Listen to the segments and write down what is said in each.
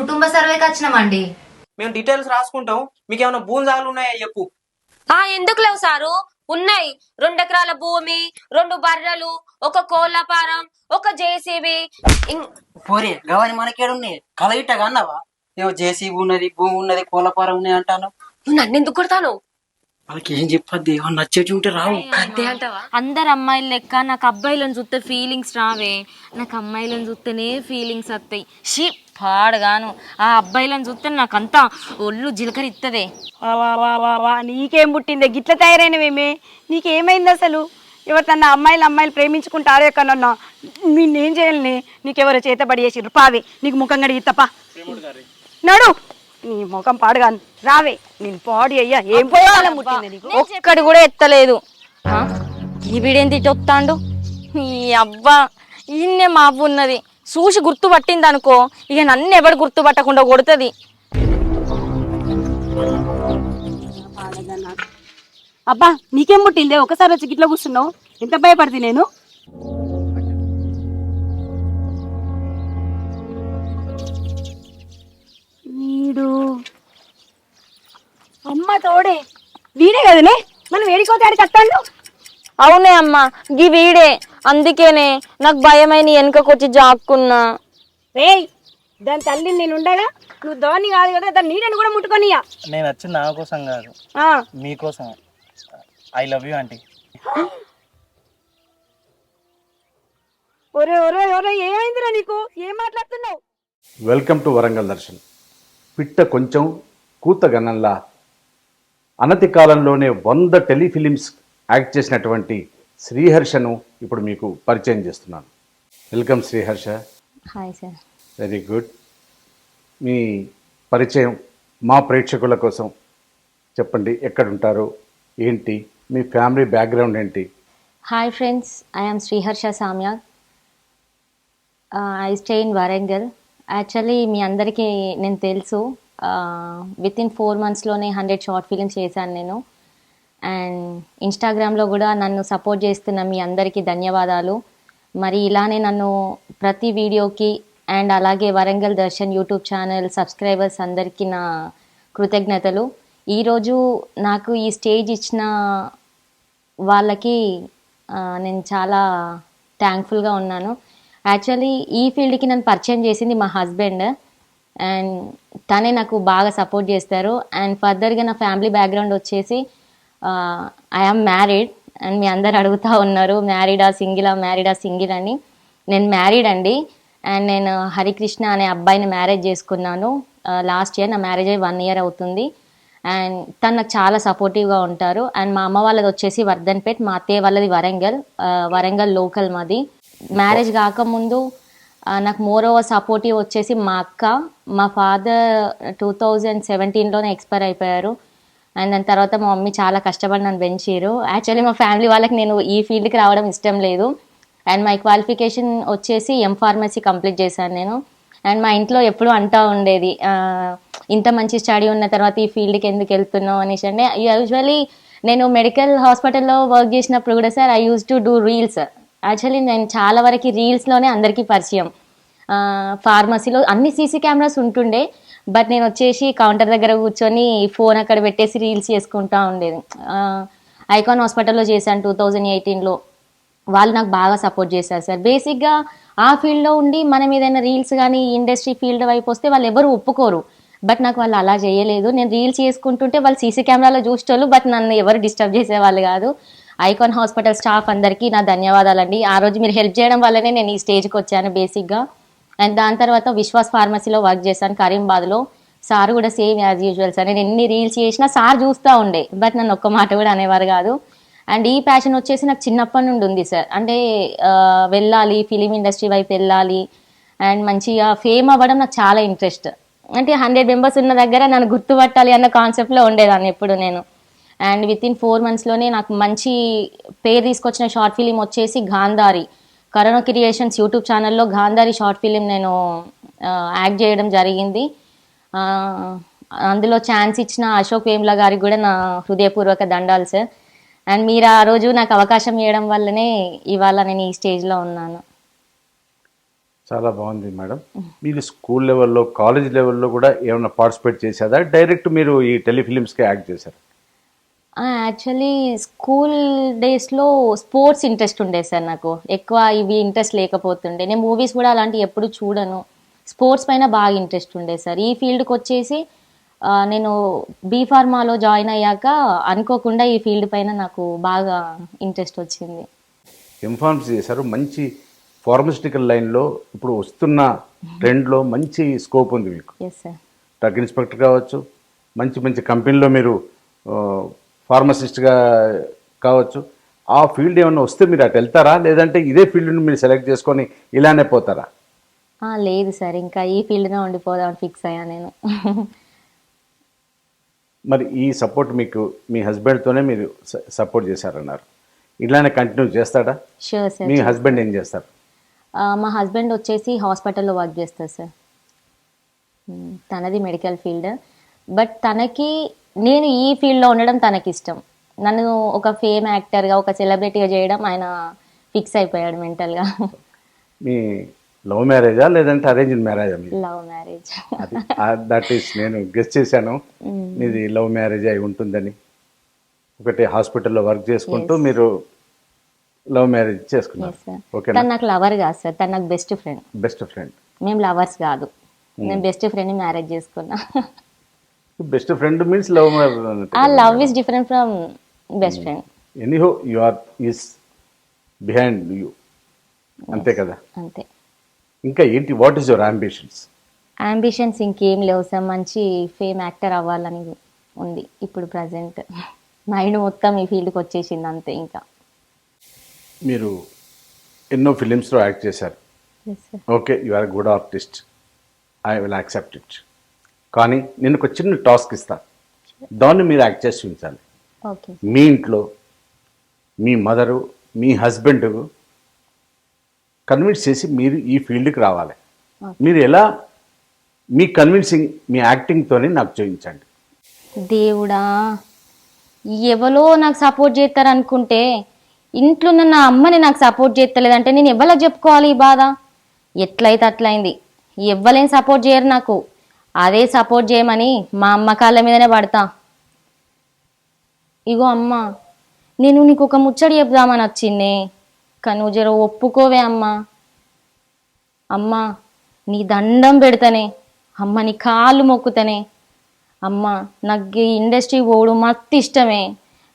కుటుంబ సర్వేకి వచ్చినామండి మేము డీటెయిల్స్ రాసుకుంటాం. మీకు ఏమైనా భూమి జాగులు ఉన్నాయా చెప్పు. ఆ ఎందుకు లేవు సారు? ఉన్నాయి. రెండు ఎకరాల భూమి రెండు బర్రెలు ఒక కోళ్ళ ఫారం ఒక జేసీబీ. పోరే గవాని మనకేడున్నాయి. కలగిట్టగా అన్నావా? ఏమో జేసీబీ ఉన్నది భూమి ఉన్నది కోలపారం ఉన్నాయి అంటాను నువ్వు నన్ను ఎందుకు కొడతాను? వాళ్ళకి ఏం చెప్పద్ది? నచ్చేటి ఉంటే రావు. అంతే అంటావా? అందరు అమ్మాయిలు లెక్క నాకు అబ్బాయిలను చూస్తే ఫీలింగ్స్ రావే. నాకు అమ్మాయిలను చూస్తేనే ఫీలింగ్స్ వస్తాయి. షీ పాడగాను. ఆ అబ్బాయిలను చూస్తే నాకు అంతా ఒళ్ళు వా నీకేం పుట్టిందే? గిట్ల తయారైనవేమే నీకేమైంది అసలు? ఎవరు తన అమ్మాయిలు అమ్మాయిలు ప్రేమించుకుంటారో ఎక్కడన్నా? నేనేం చేయాలని? నీకెవరో చేత పడి చేసిర్రు? పావే నీకు ముఖం కడిగి తప్ప నడు. నీ ముఖం పాడుగాను. రావే. నేను పాడి అయ్యా. ఏం పోయాలని పుట్టింది నీకు? ఒక్కడు కూడా ఎత్తలేదు. ఆ? ఈ వీడేంది ఇటు వస్తాండు? ఈ అబ్బా ఈయన్నే మా అవ్వ ఉన్నది. చూసి గుర్తుపట్టింది అనుకో ఇక నన్ను ఎవడు గుర్తు పట్టకుండా కొడుతుంది? అబ్బా నీకేం పుట్టిందే? ఒకసారి వచ్చి గిట్ల కూర్చున్నావు. ఎంత భయపడింది నేను? వీడు. అమ్మ తోడే. వీడే కదనే? మనం వేడికోతే ఆడికి వస్తాడు? అవునే అమ్మా గీ వీడే. అందుకేనే నాకు భయమైన వెనుకకొచ్చి జాక్కున్నా. రేయ్ దాని తల్లిని నేను ఉండగా నువ్వు దాన్ని కాదు కదా దాని నీడని కూడా ముట్టుకొనియా నేను వచ్చింది నా కోసం కాదు. ఆ, మీకోసం ఐ లవ్ యూ ఆంటీ ఒరే ఒరే ఒరే ఏమైందిరా నీకు? ఏం మాట్లాడుతున్నావు? వెల్కమ్ టు వరంగల్ దర్శన్ పిట్ట కొంచెం కూత గణంలా అనతి కాలంలోనే వంద టెలిఫిలిమ్స్ యాక్ట్ చేసినటువంటి శ్రీహర్షను ఇప్పుడు మీకు పరిచయం చేస్తున్నాను. Welcome Sriharsha. Hi sir. Very good. మీ పరిచయం మా ప్రేక్షకుల కోసం చెప్పండి ఎక్కడుంటారు ఏంటి మీ ఫ్యామిలీ బ్యాక్గ్రౌండ్ ఏంటి? Hi friends I am Sriharsha Samya. I stay in Warangal actually మీ అందరికీ నేను తెలుసు. విత్ ఇన్ ఫోర్ మంత్స్లోనే హండ్రెడ్ షార్ట్ ఫిలిమ్స్ చేశాను నేను. అండ్ ఇన్స్టాగ్రామ్లో కూడా నన్ను సపోర్ట్ చేస్తున్న మీ అందరికీ ధన్యవాదాలు. మరి ఇలానే నన్ను ప్రతి వీడియోకి అండ్ అలాగే Warangal Darshan YouTube channel subscribers అందరికీ నా కృతజ్ఞతలు. ఈరోజు నాకు ఈ స్టేజ్ ఇచ్చిన వాళ్ళకి నేను చాలా థ్యాంక్ఫుల్గా ఉన్నాను. యాక్చువల్లీ ఈ ఫీల్డ్కి నన్ను పరిచయం చేసింది మా హస్బెండ్. అండ్ తనే నాకు బాగా సపోర్ట్ చేస్తారు. అండ్ ఫర్దర్గా నా ఫ్యామిలీ బ్యాక్గ్రౌండ్ వచ్చేసి ఐ ఆమ్ మ్యారీడ్ అండ్ మీ అందరు అడుగుతూ ఉన్నారు. మ్యారీడా సింగిలా మ్యారీడా సింగిల్ అని. నేను మ్యారీడ్ అండి. అండ్ నేను హరికృష్ణ అనే అబ్బాయిని మ్యారేజ్ చేసుకున్నాను. లాస్ట్ ఇయర్ నా మ్యారేజ్ అయ్యి వన్ ఇయర్ అవుతుంది. అండ్ తను నాకు చాలా సపోర్టివ్గా ఉంటారు. అండ్ మా అమ్మ వాళ్ళది వచ్చేసి వర్ధన్పేట్ మా అత్తయ్య వాళ్ళది వరంగల్. వరంగల్ లోకల్ మాది. మ్యారేజ్ కాకముందు నాకు మోర్ ఓవర్ సపోర్టివ్ వచ్చేసి మా అక్క. మా ఫాదర్ టూ థౌజండ్ సెవెంటీన్లోనే ఎక్స్పైర్ అయిపోయారు. అండ్ దాని తర్వాత మా మమ్మీ చాలా కష్టపడి నన్ను పెంచారు యాక్చువల్లీ మా ఫ్యామిలీ వాళ్ళకి నేను ఈ ఫీల్డ్కి రావడం ఇష్టం లేదు. అండ్ మై క్వాలిఫికేషన్ వచ్చేసి ఎం ఫార్మసీ కంప్లీట్ చేశాను నేను. అండ్ మా ఇంట్లో ఎప్పుడూ అంటా ఉండేది ఇంత మంచి స్టడీ ఉన్న తర్వాత ఈ ఫీల్డ్కి ఎందుకు వెళ్తున్నావు? అనేసి. అంటే యూజువలీ నేను మెడికల్ హాస్పిటల్లో వర్క్ చేసినప్పుడు కూడా sir I use to do reels actually నేను చాలా వరకు రీల్స్లోనే అందరికీ పరిచయం. ఫార్మసీలో అన్ని సీసీ కెమెరాస్ ఉంటుండే. బట్ నేను వచ్చేసి కౌంటర్ దగ్గర కూర్చొని ఫోన్ అక్కడ పెట్టేసి రీల్స్ చేసుకుంటా ఉండేది. ఐకాన్ హాస్పిటల్లో చేశాను టూ థౌజండ్ ఎయిటీన్లో వాళ్ళు నాకు బాగా సపోర్ట్ చేశారు సార్. బేసిక్గా ఆ ఫీల్డ్లో ఉండి మనం ఏదైనా రీల్స్ కానీ ఇండస్ట్రీ ఫీల్డ్ వైపు వస్తే వాళ్ళు ఎవరు ఒప్పుకోరు. బట్ నాకు వాళ్ళు అలా చేయలేదు. నేను రీల్స్ చేసుకుంటుంటే వాళ్ళు సీసీ కెమెరాలో చూసేటోళ్ళు బట్ నన్ను ఎవరు డిస్టర్బ్ చేసేవాళ్ళు కాదు. ఐకాన్ హాస్పిటల్ స్టాఫ్ అందరికీ నా ధన్యవాదాలండి. ఆ రోజు మీరు హెల్ప్ చేయడం వల్లనే నేను ఈ స్టేజ్కి వచ్చాను బేసిక్గా అండ్ దాని తర్వాత విశ్వాస్ ఫార్మసీలో వర్క్ చేశాను కరీంబాద్లో. సార్ కూడా సేమ్ యాజ్ యూజువల్ సార్. నేను ఎన్ని రీల్స్ చేసినా సార్ చూస్తూ ఉండే బట్ నన్ను ఒక్క మాట కూడా అనేవారు కాదు. అండ్ ఈ ప్యాషన్ వచ్చేసి నాకు చిన్నప్పటి నుండి ఉంది సార్. అంటే వెళ్ళాలి ఫిలిం ఇండస్ట్రీ వైపు వెళ్ళాలి అండ్ మంచిగా ఫేమ్ అవ్వడం నాకు చాలా ఇంట్రెస్ట్ అంటే హండ్రెడ్ మెంబర్స్ ఉన్న దగ్గర నన్ను గుర్తుపట్టాలి అన్న కాన్సెప్ట్లో ఉండేదాన్ని ఎప్పుడు నేను. అండ్ విత్ ఇన్ ఫోర్ మంత్స్లోనే నాకు మంచి పేరు తీసుకొచ్చిన షార్ట్ ఫిలిం వచ్చేసి గాంధారి. కరోనా క్రియేషన్స్ యూట్యూబ్ ఛానల్లో గాంధారి షార్ట్ ఫిలిం నేను యాక్ట్ చేయడం జరిగింది. అందులో ఛాన్స్ ఇచ్చిన అశోక్ వేమ్ల గారికి కూడా నా హృదయపూర్వక దండాలు సార్. అండ్ మీరు ఆ రోజు నాకు అవకాశం ఇవ్వడం వల్లనే ఇవాళ నేను ఈ స్టేజ్లో ఉన్నాను. చాలా బాగుంది మేడం. మీరు స్కూల్ లెవెల్లో కాలేజ్ లెవెల్లో కూడా ఏమైనా పార్టిసిపేట్ చేశారా? డైరెక్ట్ మీరు ఈ టెలిఫిలిమ్స్కి యాక్ట్ చేశారు? యాక్చువల్లీ స్కూల్ డేస్లో స్పోర్ట్స్ ఇంట్రెస్ట్ ఉండే సార్ నాకు. ఎక్కువ ఇవి ఇంట్రెస్ట్ లేకపోతుండే. నేను మూవీస్ కూడా అలాంటివి ఎప్పుడు చూడను. స్పోర్ట్స్ పైన బాగా ఇంట్రెస్ట్ ఉండే సార్. ఈ ఫీల్డ్కి వచ్చేసి నేను బీ ఫార్మాలో జాయిన్ అయ్యాక అనుకోకుండా ఈ ఫీల్డ్ పైన నాకు బాగా ఇంట్రెస్ట్ వచ్చింది. ఇన్ఫార్మ్స్ చేశారు మంచి ఫార్మసిటికల్ లైన్లో ఇప్పుడు వస్తున్న ట్రెండ్లో మంచి స్కోప్ ఉంది మీకు. ఎస్ సార్ డ్రగ్ ఇన్స్పెక్టర్ కావచ్చు మంచి మంచి కంపెనీలో మీరు ఫార్మసిస్ట్గా కావచ్చు. ఆ ఫీల్డ్ ఏమైనా వస్తే మీరు అటు వెళ్తారా? లేదంటే ఇదే ఫీల్డ్ని మీరు సెలెక్ట్ చేసుకొని ఇలానే పోతారా? లేదు సార్. ఇంకా ఈ ఫీల్డ్నే ఉండిపోదామని ఫిక్స్ అయ్యా నేను. మరి ఈ సపోర్ట్ మీకు మీ హస్బెండ్తోనే మీరు సపోర్ట్ చేశారన్నారు. ఇలానే కంటిన్యూ చేస్తాడా? షూర్ సార్ మీ హస్బెండ్ ఏం చేస్తారు? మా హస్బెండ్ వచ్చేసి హాస్పిటల్లో వర్క్ చేస్తారు సార్. తనది మెడికల్ ఫీల్డ్. బట్ తనకి నేను ఈ ఫీల్డ్లో ఉండడం తనకి ఇష్టం నన్ను ఒక ఫేమ్ యాక్టర్గా ఒక సెలబ్రిటీగా చేయడం ఆయన ఫిక్స్ అయిపోయాడు మెంటల్గా. మీ లవ్ మ్యారేజా లేదంటే అరేంజ్డ్ మ్యారేజా లవ్ మ్యారేజ్. దట్ ఈస్ నేను గెస్ట్ చేశాను. మీది లవ్ మ్యారేజ్ అయి ఉంటుందని. ఒకటి హాస్పిటల్లో వర్క్ చేసుకుంటూ మీరు లవ్ మ్యారేజ్ చేసుకున్నారు. ఓకేనా? తను నాకు లవర్ కాదు సార్ తను నాకు బెస్ట్ ఫ్రెండ్ బెస్ట్ ఫ్రెండ్ మేము లవర్స్ కాదు. నేను బెస్ట్ ఫ్రెండ్ని మ్యారేజ్ చేసుకున్నా. బెస్ట్ ఫ్రెండ్ మీన్స్ లవ్ ఆ love is different from best friend. Anyhow you are is behind you అంతే కదా? అంతే. ఇంకా ఏంటి? What is your ambitions ambitions ఇంకేం లేవు సార్. మంచి ఫేమ్ యాక్టర్ అవ్వాలని ఉంది ఇప్పుడు ప్రజెంట్ మైండ్ మొత్తం ఈ ఫీల్డ్కి వచ్చేసింది అంతే ఇంకా. మీరు ఎన్నో ఫిలిమ్స్లో యాక్ట్ చేశారు. Okay you are good artist I will accept it కానీ నేను ఒక చిన్న టాస్క్ ఇస్తా. దాన్ని మీరు యాక్ట్ చేసి ఉంచాలి. మీ ఇంట్లో మీ మదరు మీ హస్బెండ్ కన్విన్స్ చేసి మీరు ఈ ఫీల్డ్కి రావాలి. మీరు ఎలా మీ కన్విన్సింగ్ మీ యాక్టింగ్తోనే నాకు చూపించండి. దేవుడా ఎవరో నాకు సపోర్ట్ చేస్తారు అనుకుంటే ఇంట్లో ఉన్న నా అమ్మని నాకు సపోర్ట్ చేస్తలేదంటే నేను ఎవరికి చెప్పుకోవాలి ఈ బాధ? ఎట్లయితే అట్లయింది. ఎవ్వలేం సపోర్ట్ చేయరు నాకు. అదే సపోర్ట్ చేయమని మా అమ్మ కాళ్ళ మీదనే పడతా. ఇగో అమ్మ నేను నీకు ఒక ముచ్చడి చెప్దామని వచ్చిందే కానీ నువ్వు జర ఒప్పుకోవే అమ్మా. అమ్మా నీ దండం పెడతానే అమ్మ నీ కాళ్ళు మొక్కుతానే. అమ్మ నాకు ఈ ఇండస్ట్రీ పోవడం మస్తు ఇష్టమే.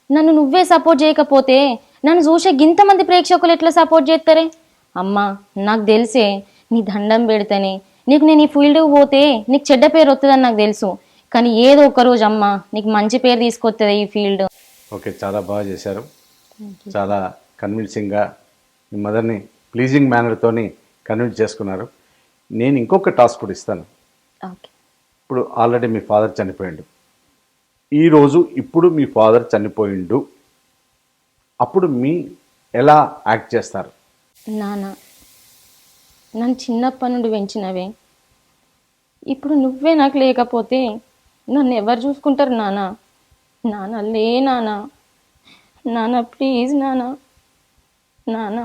నన్ను నువ్వే సపోర్ట్ చేయకపోతే నన్ను చూసే ఇంతమంది ప్రేక్షకులు ఎట్లా సపోర్ట్ చేస్తారే అమ్మ నాకు తెలిసే నీ దండం పెడతానే నీకు నేను ఈ ఫీల్డ్కి పోతే నీకు చెడ్డ పేరు వస్తుందని నాకు తెలుసు. కానీ ఏదో ఒక రోజు అమ్మ నీకు మంచి పేరు తీసుకొస్తుంది ఈ ఫీల్డ్. ఓకే చాలా బాగా చేశారు. చాలా కన్విన్సింగ్గా మీ మదర్ని ప్లీజింగ్ మేనర్తోని కన్విన్స్ చేసుకున్నారు. నేను ఇంకొక టాస్క్ కూడా ఇస్తాను. ఇప్పుడు ఆల్రెడీ మీ ఫాదర్ చనిపోయిండు. ఈరోజు ఇప్పుడు మీ ఫాదర్ చనిపోయిండు. అప్పుడు మీ ఎలా యాక్ట్ చేస్తారు? నాన్న నన్ను చిన్నప్పటి నుండి పెంచినవే. ఇప్పుడు నువ్వే నాకు లేకపోతే నన్ను ఎవరు చూసుకుంటారు నాన్న నాన్న లే నాన్న నాన్న ప్లీజ్ నాన్న నాన్న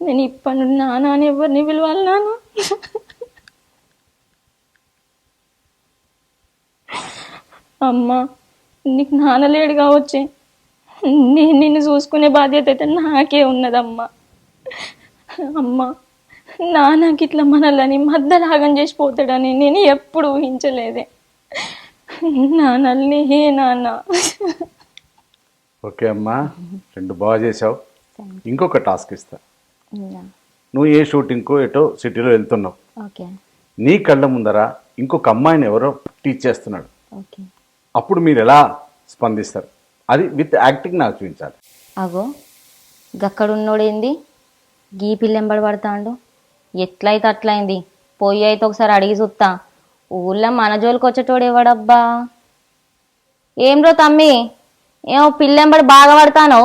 నేను ఇప్పటి నుండి నాన్న అని ఎవరిని పిలవాలి నాన్న అమ్మ నీకు నాన్న లేడు కావచ్చే. నేను నిన్ను చూసుకునే బాధ్యత అయితే నాకే ఉన్నదమ్మా. అమ్మా నాన్నకి ఇట్లా మనల్ని మద్దలాగం చేసి పోతాడని నేను ఎప్పుడు ఊహించలేదే. నాన్నల్ని హే నాన్న ఓకే అమ్మా రెండు బాగా చేసావు. ఇంకొక టాస్క్ ఇస్తా. నువ్వు ఏ షూటింగ్కో ఎటో సిటీలో వెళ్తున్నావు. ఓకే. నీ కళ్ళ ముందర ఇంకొక అమ్మాయిని ఎవరో టీచ్ చేస్తున్నాడు. ఓకే. అప్పుడు మీరు ఎలా స్పందిస్తారు? అది విత్ యాక్టింగ్ నాకు చూపించాలి. అగో గక్కడున్నోడేంది? గీ పిల్లెంబడి పడతాండు ఎట్లయితే అట్లయింది. పోయి అయితే ఒకసారి అడిగి చూస్తా ఊళ్ళో మన జోలికి వచ్చేటోడు ఎవడబ్బా? ఏం రో తమ్మి? ఏమో పిల్లెంబడి బాగా పడతాను?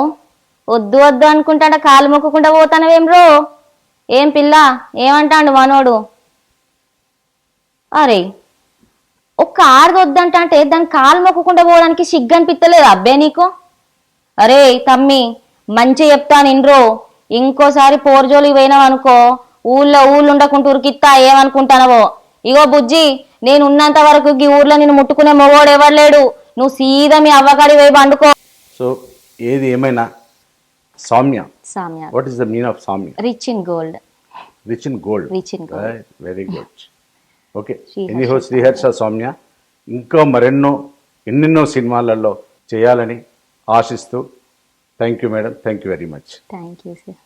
వద్దు వద్దు అనుకుంటాడ కాలు మొక్కకుండా పోతానవేం రో? ఏం పిల్ల? ఏమంటాడు మనోడు? అరే ఒక్క ఆరుది వద్దంట అంటే దాని కాలు మొక్కకుండా పోవడానికి సిగ్గు అనిపిస్తలేదు అబ్బే నీకు? అరే తమ్మి మంచి చెప్తాను ఇండ్రో ఇంకోసారి పోర్జోలికి పోయినావు అనుకో ఊళ్ళో ఊళ్ళు ఉండకుండా ఉరికిత్తా ఏమనుకుంటానవో? ఇగో బుజ్జి నేను ఉన్నంత వరకు ఈ ఊర్లో నేను ముట్టుకునే మొగోడు ఎవడు లేడు. నువ్వు సీదా మీ అవ్వగాడి పోయి పండుకో సో ఏది ఏమైనా Soumya. Samya. What is the mean of Soumya? Rich in gold rich in gold Rich in gold. Very good okay Sriharsha. Anyhow Sriharsha Soumya ఇంకా మరెన్నో ఎన్నెన్నో సినిమాలలో చేయాలని ఆశిస్తూ. Thank you madam thank you very much thank you sir